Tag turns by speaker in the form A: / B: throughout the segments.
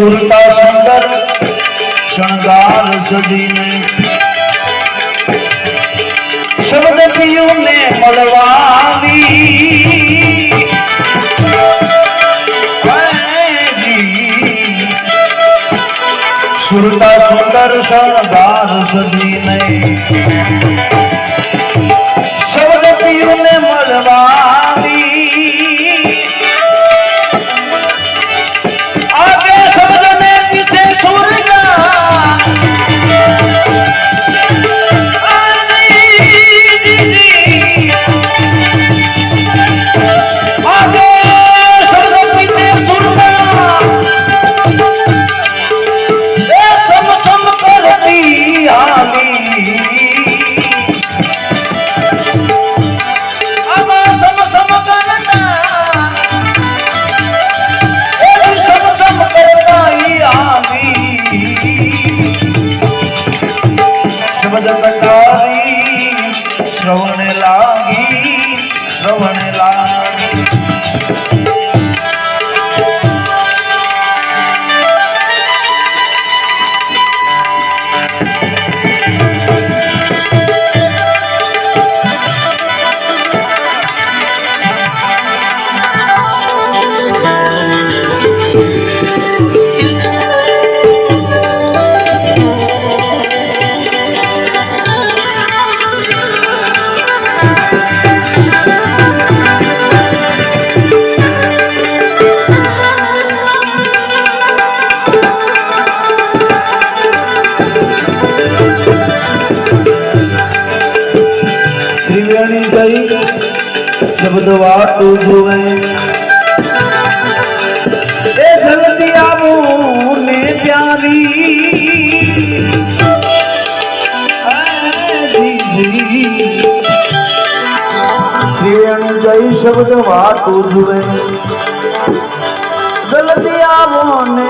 A: સુરતા સુંદર શણગાર સજીને. શબ્દ પિયુને મળવાની સુરતા સુંદર શણગાર સજીને. मदमकारी श्रवण लागी श्रवण लागी Thank you. ગઈ, શબ્દ વાતું જુએ એ જલ્દી આવું ને પ્યારી. ત્રિવેણી ગઈ, શબ્દ વાતું જુએ જલ્દી આવો ને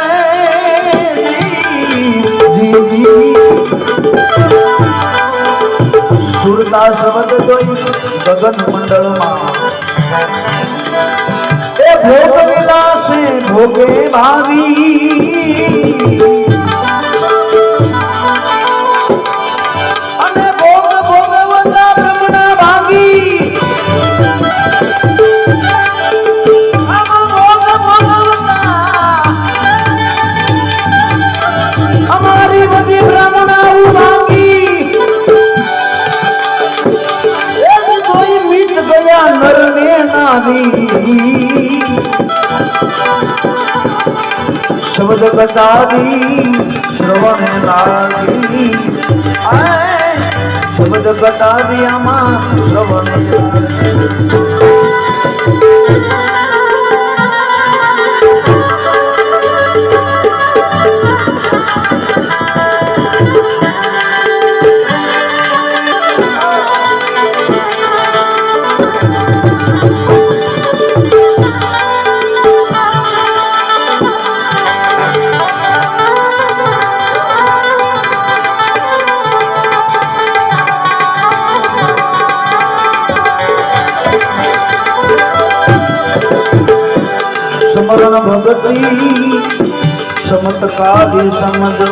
A: મંડળમાં સુરતા શબ્દ જોઈ ગગન મંડળમાં એ ભોગ વિલાસે ભોગે ભાવી शब्द बता दी श्रवण लागी शब्द बता दिया माँ श्रवण। लागी સમરણ ભગતી સમતકાલી સમજો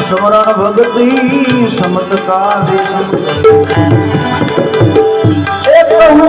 A: સ્મરણ ભગતી સમતકાલી સમજો એ કહું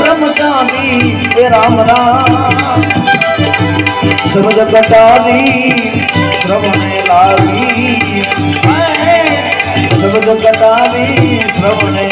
A: બ્રહ્મચારી રામ રામ સબજ કટાવી શ્રવણે લાવી સબજ કટાવી શ્રવણે